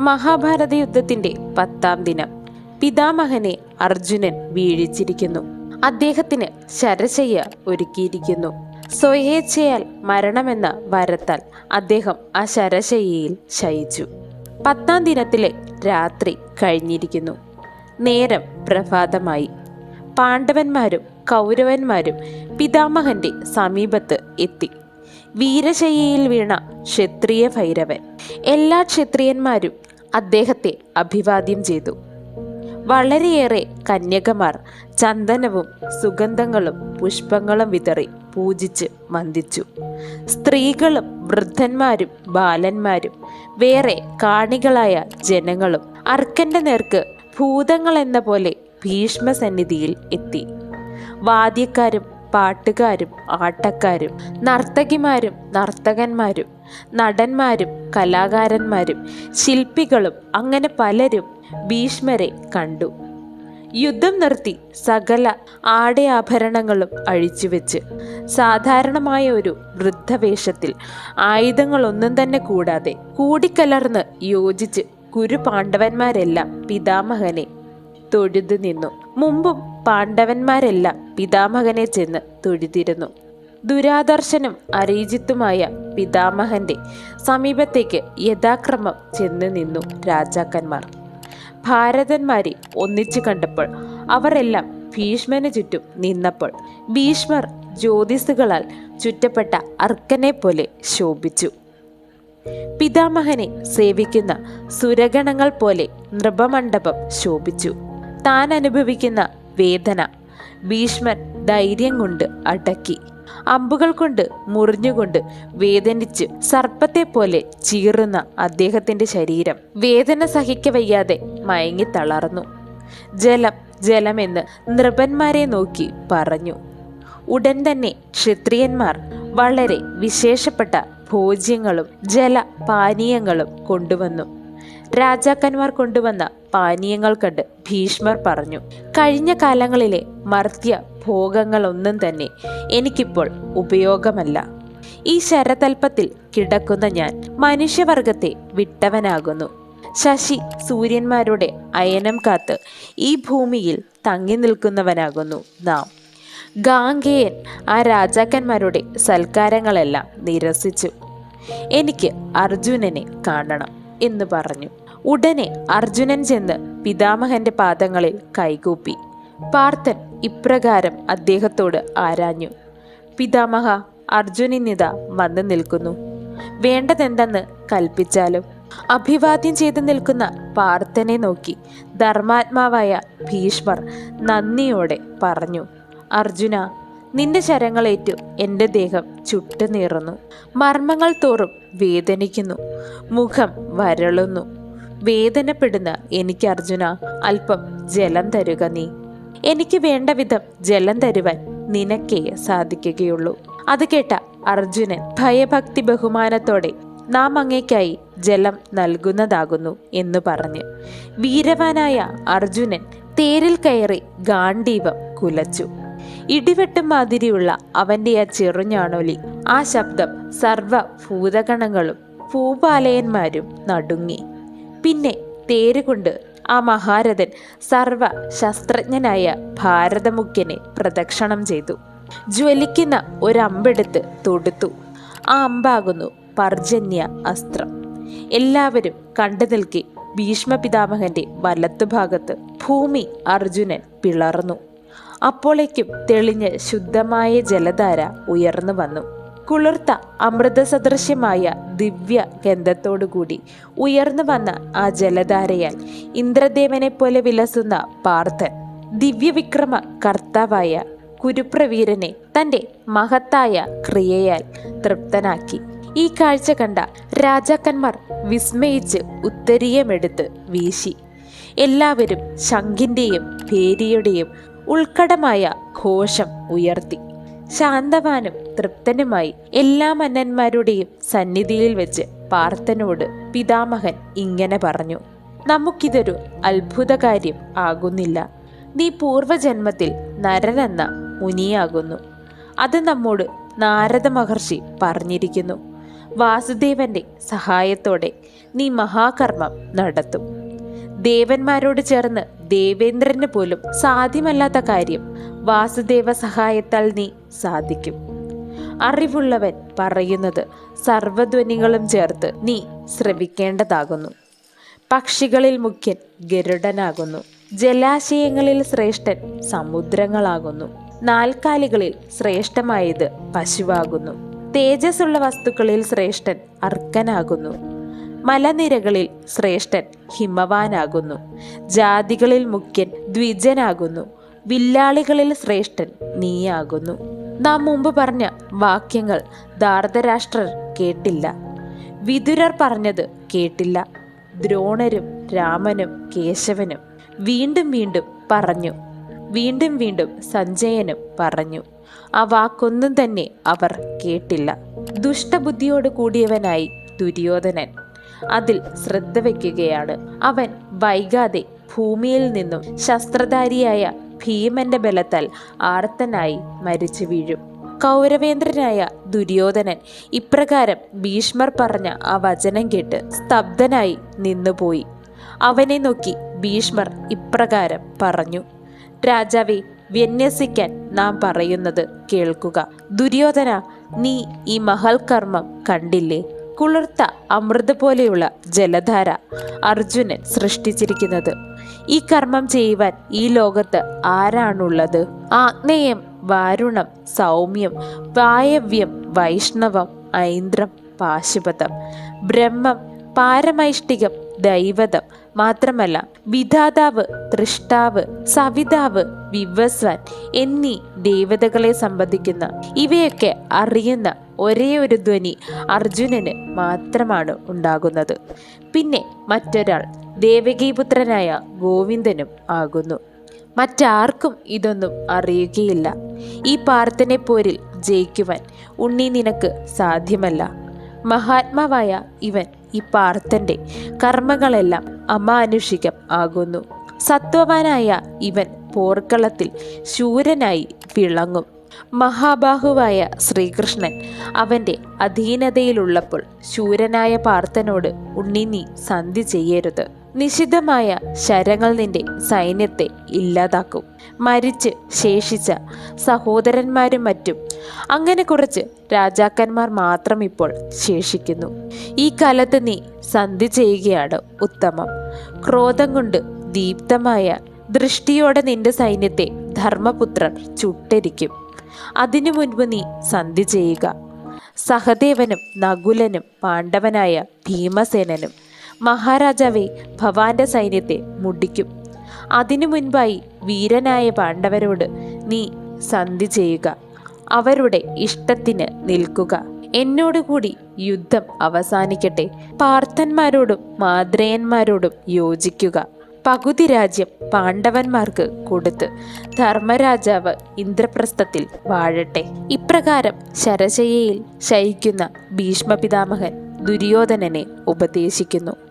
മഹാഭാരത യുദ്ധത്തിന്റെ പത്താം ദിനം. പിതാമഹനെ അർജുനൻ വീഴിച്ചിരിക്കുന്നു. അദ്ദേഹത്തിന് ശരശയ്യ ഒരുക്കിയിരിക്കുന്നു. സ്വയേച്ഛയാൽ മരണമെന്ന വരത്താൽ അദ്ദേഹം ആ ശരശയ്യയിൽ ശയിച്ചു. പത്താം ദിനത്തിലെ രാത്രി കഴിഞ്ഞിരിക്കുന്നു. നേരം പ്രഭാതമായി. പാണ്ഡവന്മാരും കൗരവന്മാരും പിതാമഹന്റെ സമീപത്ത് എത്തി. വീരശയ്യയിൽ വീണ ക്ഷത്രിയ ഭൈരവൻ. എല്ലാ ക്ഷത്രിയന്മാരും അദ്ദേഹത്തെ അഭിവാദ്യം ചെയ്തു. വളരെയേറെ കന്യകമാർ ചന്ദനവും സുഗന്ധങ്ങളും പുഷ്പങ്ങളും വിതറി പൂജിച്ച് മന്ദിച്ചു. സ്ത്രീകളും വൃദ്ധന്മാരും ബാലന്മാരും വേറെ കാണികളായ ജനങ്ങളും അർക്കന്റെ നേർക്ക് ഭൂതങ്ങൾ എന്ന പോലെ ഭീഷ്മസന്നിധിയിൽ എത്തി. വാദ്യക്കാരും പാട്ടുകാരും ആട്ടക്കാരും നർത്തകിമാരും നർത്തകന്മാരും നടന്മാരും കലാകാരന്മാരും ശില്പികളും അങ്ങനെ പലരും ഭീഷ്മരെ കണ്ടു. യുദ്ധം നിർത്തി സകല ആടയാഭരണങ്ങളും അഴിച്ചുവെച്ച് സാധാരണമായ ഒരു വൃദ്ധവേഷത്തിൽ ആയുധങ്ങളൊന്നും തന്നെ കൂടാതെ കൂടിക്കലർന്ന് യോജിച്ച് കുരു പാണ്ഡവന്മാരെല്ലാം പിതാമഹനെ തൊഴുതു നിന്നു. മുമ്പും പാണ്ഡവന്മാരെല്ലാം പിതാമഹനെ ചെന്ന് തൊഴുതിരുന്നു. ദുരാദർശനും അരീജിത്തുമായ പിതാമഹന്റെ സമീപത്തേക്ക് യഥാക്രമം ചെന്ന് നിന്നു രാജാക്കന്മാർ. ഭാരതന്മാരെ ഒന്നിച്ചു കണ്ടപ്പോൾ അവരെല്ലാം ഭീഷ്മന് ചുറ്റും നിന്നപ്പോൾ ഭീഷ്മർ ജ്യോതിസുകളാൽ ചുറ്റപ്പെട്ട അർക്കനെ പോലെ ശോഭിച്ചു. പിതാമഹനെ സേവിക്കുന്ന സുരഗണങ്ങൾ പോലെ നൃപമണ്ഡപം ശോഭിച്ചു. താൻ അനുഭവിക്കുന്ന വേദന. ഭീഷ്മൻ ധൈര്യം കൊണ്ട് അടക്കി. അമ്പുകൾ കൊണ്ട് മുറിഞ്ഞുകൊണ്ട് വേദനിച്ച് സർപ്പത്തെ പോലെ ചീറുന്ന അദ്ദേഹത്തിന്റെ ശരീരം വേദന സഹിക്കവയ്യാതെ മയങ്ങി തളർന്നു. ജലം ജലമെന്ന് നൃപന്മാരെ നോക്കി പറഞ്ഞു. ഉടൻ തന്നെ ക്ഷത്രിയന്മാർ വളരെ വിശേഷപ്പെട്ട ഭോജ്യങ്ങളും ജലപാനീയങ്ങളും കൊണ്ടുവന്നു. രാജാക്കന്മാർ കൊണ്ടുവന്ന പാനീയങ്ങൾ കണ്ട് ഭീഷ്മർ പറഞ്ഞു കഴിഞ്ഞ കാലങ്ങളിലെ മർത്യ ഭോഗങ്ങളൊന്നും തന്നെ എനിക്കിപ്പോൾ ഉപയോഗമല്ല. ഈ ശരതൽപ്പത്തിൽ കിടക്കുന്ന ഞാൻ മനുഷ്യവർഗത്തെ വിട്ടവനാകുന്നു. ശശി സൂര്യന്മാരുടെ അയനം കാത്ത് ഈ ഭൂമിയിൽ തങ്ങി നിൽക്കുന്നവനാകുന്നു നാം. ഗാംഗേയൻ ആ രാജാക്കന്മാരുടെ സൽക്കാരങ്ങളെല്ലാം നിരസിച്ചു. എനിക്ക് അർജുനനെ കാണണം എന്ന് പറഞ്ഞു. ഉടനെ അർജുനൻ ചെന്ന് പിതാമഹന്റെ പാദങ്ങളിൽ കൈകൂപ്പി. പാർത്ഥൻ ഇപ്രകാരം അദ്ദേഹത്തോട് ആരാഞ്ഞു. പിതാമഹ അർജുനിന്നിത വന്നു നിൽക്കുന്നു. വേണ്ടതെന്തെന്ന് കൽപ്പിച്ചാലും. അഭിവാദ്യം ചെയ്തു നിൽക്കുന്ന പാർത്ഥനെ നോക്കി ധർമാത്മാവായ ഭീഷ്മർ നന്ദിയോടെ പറഞ്ഞു അർജുന നിന്റെ ശരങ്ങളേറ്റു എന്റെ ദേഹം ചുട്ടുനീറുന്നു. മർമ്മങ്ങൾ തോറും വേദനിക്കുന്നു. മുഖം വരളുന്നു. വേദനപ്പെടുന്ന എനിക്ക് അർജുന അല്പം ജലം തരുക നീ. എനിക്ക് വേണ്ട വിധം ജലം തരുവാൻ നിനക്കേ സാധിക്കുകയുള്ളൂ. അത് കേട്ട അർജുനൻ ഭയഭക്തി ബഹുമാനത്തോടെ നാം അങ്ങേക്കായി ജലം നൽകുന്നതാകുന്നു എന്ന് പറഞ്ഞ് വീരവാനായ അർജുനൻ തേരിൽ കയറി ഗാണ്ഡീവം കുലച്ചു. ഇടിവെട്ടും മാതിരിയുള്ള അവന്റെ ആ ചെറുഞ്ഞാണൊലി ആ ശബ്ദം സർവ ഭൂതഗണങ്ങളും ഭൂപാലയന്മാരും നടുങ്ങി. പിന്നെ തേരുകൊണ്ട് ആ മഹാരഥൻ സർവ ശസ്ത്രജ്ഞനായ ഭാരതമുഖ്യനെ പ്രദക്ഷിണം ചെയ്തു. ജ്വലിക്കുന്ന ഒരമ്പെടുത്ത് തൊടുത്തു. ആ അമ്പാകുന്നു പർജന്യ അസ്ത്രം. എല്ലാവരും കണ്ടു നിൽക്കെ ഭീഷ്മ പിതാമഹന്റെ വലത്തുഭാഗത്ത് ഭൂമി അർജുനൻ പിളർന്നു. അപ്പോളേക്കും തെളിഞ്ഞ് ശുദ്ധമായ ജലധാര ഉയർന്നു വന്നു. കുളിർത്ത അമൃതസദൃശ്യമായ ദിവ്യ ഗന്ധത്തോടുകൂടി ഉയർന്നു വന്ന ആ ജലധാരയാൽ ഇന്ദ്രദേവനെ പോലെ വിലസുന്ന പാർത്ഥൻ ദിവ്യവിക്രമ കർത്താവായ കുരുപ്രവീരനെ തന്റെ മഹത്തായ ക്രിയയാൽ തൃപ്തനാക്കി. ഈ കാഴ്ച കണ്ട രാജാക്കന്മാർ വിസ്മയിച്ച് ഉത്തരീയമെടുത്ത് വീശി. എല്ലാവരും ശങ്കിന്റെയും ഭേരിയുടെയും ഉൾക്കടമായ ഘോഷം ഉയർത്തി. ശാന്തവാനും തൃപ്തനുമായി എല്ലാ മന്നന്മാരുടെയും സന്നിധിയിൽ വെച്ച് പാർത്ഥനോട് പിതാമഹൻ ഇങ്ങനെ പറഞ്ഞു നമുക്കിതൊരു അത്ഭുത കാര്യം ആകുന്നില്ല. നീ പൂർവജന്മത്തിൽ നരനെന്ന മുനിയാകുന്നു. അത് നമ്മോട് നാരദ മഹർഷി പറഞ്ഞിരിക്കുന്നു. വാസുദേവന്റെ സഹായത്തോടെ നീ മഹാകർമ്മം നടത്തും. ദേവന്മാരോട് ചേർന്ന് ദേവേന്ദ്രന് പോലും സാധ്യമല്ലാത്ത കാര്യം വാസുദേവ സഹായത്താൽ നീ സാധിക്കും. അറിവുള്ളവൻ പറയുന്നത് സർവധ്വനികളും ചേർത്ത് നീ ശ്രവിക്കേണ്ടതാകുന്നു പക്ഷികളിൽ മുഖ്യൻ ഗരുഡനാകുന്നു. ജലാശയങ്ങളിൽ ശ്രേഷ്ഠൻ സമുദ്രങ്ങളാകുന്നു. നാൽക്കാലികളിൽ ശ്രേഷ്ഠമായത് പശുവാകുന്നു. തേജസ്സുള്ള വസ്തുക്കളിൽ ശ്രേഷ്ഠൻ അർക്കനാകുന്നു. മലനിരകളിൽ ശ്രേഷ്ഠൻ ഹിമവാനാകുന്നു. ജാതികളിൽ മുഖ്യൻ ദ്വിജനാകുന്നു. വില്ലാളികളിൽ ശ്രേഷ്ഠൻ നീയാകുന്നു. നാം മുമ്പ് പറഞ്ഞ വാക്യങ്ങൾ ധാർതരാഷ്ട്രർ കേട്ടില്ല. വിതുരർ പറഞ്ഞത് കേട്ടില്ല. ദ്രോണരും രാമനും കേശവനും വീണ്ടും വീണ്ടും പറഞ്ഞു. വീണ്ടും വീണ്ടും സഞ്ജയനും പറഞ്ഞു. ആ വാക്കൊന്നും തന്നെ അവർ കേട്ടില്ല. ദുഷ്ടബുദ്ധിയോട് കൂടിയവനായി ദുര്യോധനൻ അതിൽ ശ്രദ്ധ വയ്ക്കുകയാണ്. അവൻ വൈകാതെ ഭൂമിയിൽ നിന്നും ശസ്ത്രധാരിയായ ഭീമന്റെ ബലത്താൽ ആർത്തനായി മരിച്ചു വീഴും. കൗരവേന്ദ്രനായ ദുര്യോധനൻ ഇപ്രകാരം ഭീഷ്മർ പറഞ്ഞ ആ വചനം കേട്ട് സ്തബ്ധനായി നിന്നുപോയി. അവനെ നോക്കി ഭീഷ്മർ ഇപ്രകാരം പറഞ്ഞു രാജാവെ വിന്യസിക്കാൻ നാം പറയുന്നത് കേൾക്കുക. ദുര്യോധന നീ ഈ മഹൽ കർമ്മം കണ്ടില്ലേ? കുളിർത്ത അമൃത് പോലെയുള്ള ജലധാര അർജുനൻ സൃഷ്ടിച്ചിരിക്കുന്നത്. ഈ കർമ്മം ചെയ്യുവാൻ ഈ ലോകത്ത് ആരാണുള്ളത്? ആഗ്നേയം വാരുണം സൗമ്യം വായവ്യം വൈഷ്ണവം ഐന്ദ്രം പാശുപതം ബ്രഹ്മം പാരമൈഷ്ടികം ദൈവതം. മാത്രമല്ല വിധാതാവ് തൃഷ്ടാവ് സവിതാവ് വിവസ്വാൻ എന്നീ ദേവതകളെ സംബന്ധിക്കുന്ന ഇവയൊക്കെ അറിയുന്ന ഒരേ ഒരു ധ്വനി അർജുനന് മാത്രമാണ് ഉണ്ടാകുന്നത്. പിന്നെ മറ്റൊരാൾ ദേവകീപുത്രനായ ഗോവിന്ദനും ആകുന്നു. മറ്റാർക്കും ഇതൊന്നും അറിയുകയില്ല. ഈ പാർത്ഥനെ പോരിൽ ജയിക്കുവാൻ ഉണ്ണി നിനക്ക് സാധ്യമല്ല. മഹാത്മാവായ ഇവൻ ഈ പാർത്ഥന്റെ കർമ്മങ്ങളെല്ലാം അമാനുഷികം ആകുന്നു. സത്വവാനായ ഇവൻ പോർക്കളത്തിൽ ശൂരനായി വിളങ്ങും. മഹാബാഹുവായ ശ്രീകൃഷ്ണൻ അവന്റെ അധീനതയിലുള്ളപ്പോൾ ശൂരനായ പാർത്ഥനോട് ഉണ്ണി നീ സന്ധി ചെയ്യരുത്. നിഷിദ്ധമായ ശരങ്ങൾ നിന്റെ സൈന്യത്തെ ഇല്ലാതാക്കും. മരിച്ച് ശേഷിച്ച സഹോദരന്മാരും മറ്റും അങ്ങനെ കുറച്ച് രാജാക്കന്മാർ മാത്രം ഇപ്പോൾ ശേഷിക്കുന്നു. ഈ കാലത്ത് നീ സന്ധി ചെയ്യുകയാണ് ഉത്തമം. ക്രോധം കൊണ്ട് ദീപ്തമായ ദൃഷ്ടിയോടെ നിന്റെ സൈന്യത്തെ ധർമ്മപുത്രർ ചുട്ടരിക്കും. അതിനു മുൻപ് നീ സന്ധി ചെയ്യുക. സഹദേവനും നകുലനും പാണ്ഡവനായ ഭീമസേനനും മഹാരാജാവെ ഭവാന്റെ സൈന്യത്തെ മുടിക്കും. അതിനു മുൻപായി വീരനായ പാണ്ഡവരോട് നീ സന്ധി ചെയ്യുക. അവരുടെ ഇഷ്ടത്തിന് നിൽക്കുക. എന്നോടുകൂടി യുദ്ധം അവസാനിക്കട്ടെ. പാർത്ഥന്മാരോടും മാദ്രയന്മാരോടും യോജിക്കുക. പകുതി രാജ്യം പാണ്ഡവന്മാർക്ക് കൊടുത്ത് ധർമ്മരാജാവ് ഇന്ദ്രപ്രസ്ഥത്തിൽ വാഴട്ടെ. ഇപ്രകാരം ശരശയയിൽ ശയിക്കുന്ന ഭീഷ്മപിതാമഹൻ ദുര്യോധനനെ ഉപദേശിക്കുന്നു.